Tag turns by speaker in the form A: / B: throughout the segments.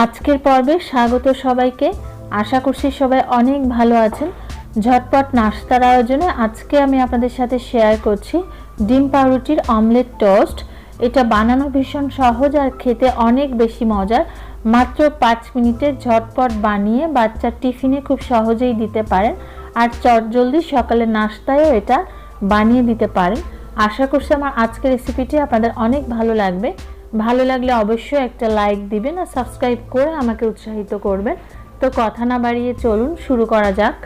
A: আজকের পর্বে স্বাগত সবাইকে। আশা করছি সবাই অনেক ভালো আছেন। ঝটপট নাস্তার আয়োজনে আজকে আমি আপনাদের সাথে শেয়ার করছি ডিম পাউরুটির অমলেট টোস্ট এটা বানানো ভীষণ সহজ আর খেতে অনেক বেশি মজার। মাত্র পাঁচ মিনিটে ঝটপট বানিয়ে বাচ্চার টিফিনে খুব সহজেই দিতে পারেন। আর চটজলদি সকালে নাস্তায়ও এটা বানিয়ে দিতে পারেন। আশা করছি আমার আজকের রেসিপিটি আপনাদের অনেক ভালো লাগবে। ভালো লাগলে অবশ্যই একটা লাইক দিবেন আর সাবস্ক্রাইব করে আমাকে উৎসাহিত করবেন। তো কথা না বাড়িয়ে চলুন, শুরু করা যাক।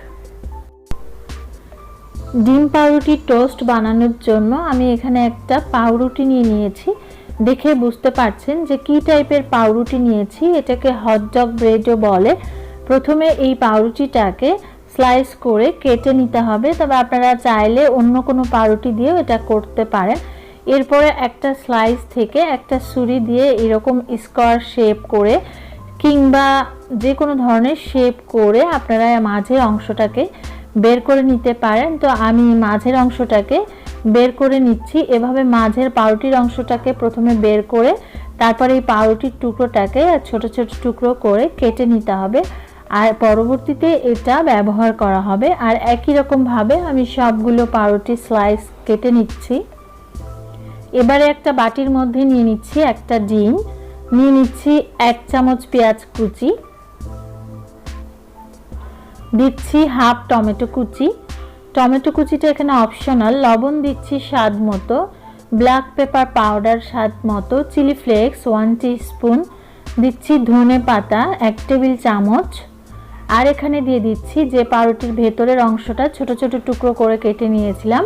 A: ডিম পাউরুটি টোস্ট বানানোর জন্য আমি এখানে একটা পাউরুটি নিয়ে নিয়েছি। দেখে বুঝতে পারছেন যে কি টাইপের পাউরুটি নিয়েছি, এটাকে হটডগ ব্রেডও বলে। প্রথমে এই পাউরুটিটাকে স্লাইস করে কেটে নিতে হবে, তবে আপনারা চাইলে অন্য কোনো পাউরুটি দিয়েও এটা করতে পারেন। এরপরে একটা স্লাইস থেকে একটা ছুরি দিয়ে এরকম স্কোয়ার শেপ করে কিংবা যে কোনো ধরনের শেপ করে আপনারা মাঝের অংশটাকে বের করে নিতে পারেন। তো আমি মাঝের অংশটাকে বের করে নিচ্ছি। এভাবে মাঝের পাউরুটির অংশটাকে প্রথমে বের করে তারপরে এই পাউরুটির টুকরোটাকে ছোট ছোট টুকরো করে কেটে নিতে হবে। আর পরবর্তীতে এটা ব্যবহার করা হবে। আর একই রকমভাবে আমি সবগুলো পাউরুটি স্লাইস কেটে নিচ্ছি। এবারে একটা বাটির মধ্যে নিয়ে নিচ্ছি একটা ডিম। নিয়ে নিচ্ছি এক চামচ পেঁয়াজ কুচি। দিচ্ছি হাফ টমেটো কুচি। টমেটো কুচিটা এখানে অপশনাল লবণ দিচ্ছি স্বাদ মতো। ব্ল্যাক পেপার পাউডার স্বাদ মতো। চিলি ফ্লেক্স ওয়ান স্পুন দিচ্ছি ধনে পাতা এক টেবিল চামচ। আর এখানে দিয়ে দিচ্ছি যে পাউরুটির ভেতরের অংশটা ছোট ছোট টুকরো করে কেটে নিয়েছিলাম।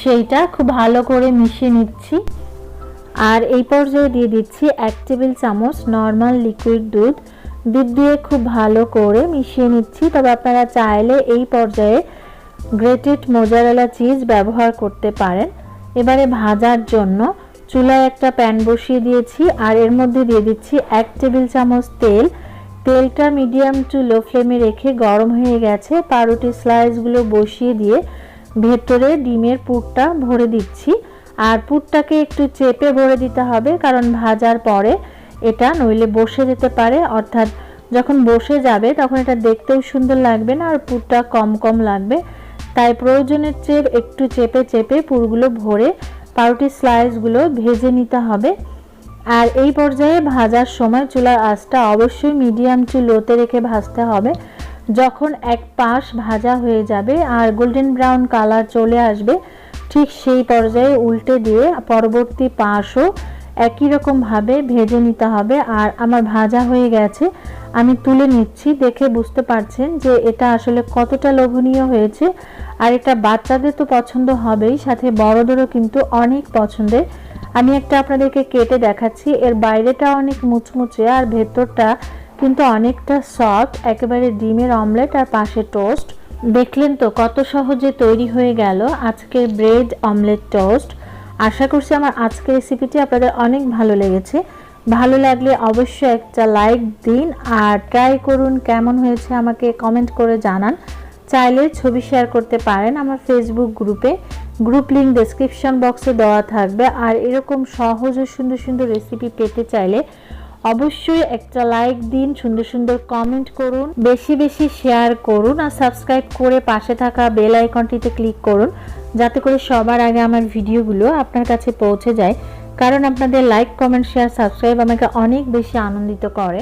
A: সেইটা খুব ভালো করে মিশিয়ে নিচ্ছি। আর এই পর্যায়ে দিয়ে দিচ্ছি এক টেবিল চামচ নর্মাল লিকুইড দুধ। দুধ দিয়ে খুব ভালো করে মিশিয়ে নিচ্ছি। তবে আপনারা চাইলে এই পর্যায়ে গ্রেটেড মোজারেলা চিজ ব্যবহার করতে পারেন। এবারে ভাজার জন্য চুলায় একটা প্যান বসিয়ে দিয়েছি। আর এর মধ্যে দিয়ে দিচ্ছি এক টেবিল চামচ তেল। তেলটা মিডিয়াম টু লো ফ্লেমে রেখে গরম হয়ে গেছে। পাউরুটি স্লাইসগুলো বসিয়ে দিয়ে ভেতরে ডিমের পুরটা ভরে দিচ্ছি। আর পুরটাকে একটু চেপে ভরে দিতে হবে, কারণ ভাজার পরে এটা নইলে বসে যেতে পারে। অর্থাৎ যখন বসে যাবে, তখন এটা দেখতেও সুন্দর লাগবে না আর পুরটা কম কম লাগবে। তাই প্রয়োজনের চেয়ে একটু চেপে চেপে পুরগুলো ভরে পাউরুটি স্লাইসগুলো ভেজে নিতে হবে। আর এই পর্যায়ে ভাজার সময় চুলার আঁচটা অবশ্যই মিডিয়াম টু লোতে রেখে ভাজতে হবে। যখন এক পাশ ভাজা হয়ে যাবে আর গোল্ডেন ব্রাউন কালার চলে আসবে, ঠিক সেই পর্যায়ে উল্টে দিয়ে পরবর্তী পাশও একই রকমভাবে ভেজে নিতে হবে। আর আমার ভাজা হয়ে গেছে, আমি তুলে নিচ্ছি। দেখে বুঝতে পারছেন যে এটা আসলে কতটা লোভনীয় হয়েছে। আর এটা বাচ্চাদের তো পছন্দ হবেই, সাথে বড়দেরও কিন্তু অনেক পছন্দের। আমি একটা আপনাদেরকে কেটে দেখাচ্ছি। এর বাইরেটা অনেক মুচমুচে আর ভেতরটা কিন্তু অনেকটা সফট, একেবারে ডিমের অমলেট আর পাশে টোস্ট। দেখলেন তো কত সহজে তৈরি হয়ে গেল আজকের ব্রেড অমলেট টোস্ট। আশা করছি আমার আজকের রেসিপিটি আপনাদের অনেক ভালো লেগেছে। ভালো লাগলে অবশ্যই একটা লাইক দিন আর ট্রাই করুন কেমন হয়েছে আমাকে কমেন্ট করে জানান। চাইলে ছবি শেয়ার করতে পারেন আমার ফেসবুক গ্রুপে। গ্রুপ লিঙ্ক ডেসক্রিপশন বক্সে দেওয়া থাকবে। আর এরকম সহজ ও সুন্দর সুন্দর রেসিপি পেতে চাইলে অবশ্যই একটা লাইক দিন, সুন্দর সুন্দর কমেন্ট করুন, বেশি বেশি শেয়ার করুন আর সাবস্ক্রাইব করে পাশে থাকা বেল আইকনটিতে ক্লিক করুন, যাতে করে সবার আগে আমার ভিডিওগুলো আপনার কাছে পৌঁছে যায়। কারণ আপনাদের লাইক কমেন্ট শেয়ার সাবস্ক্রাইব আমাকে অনেক বেশি আনন্দিত করে।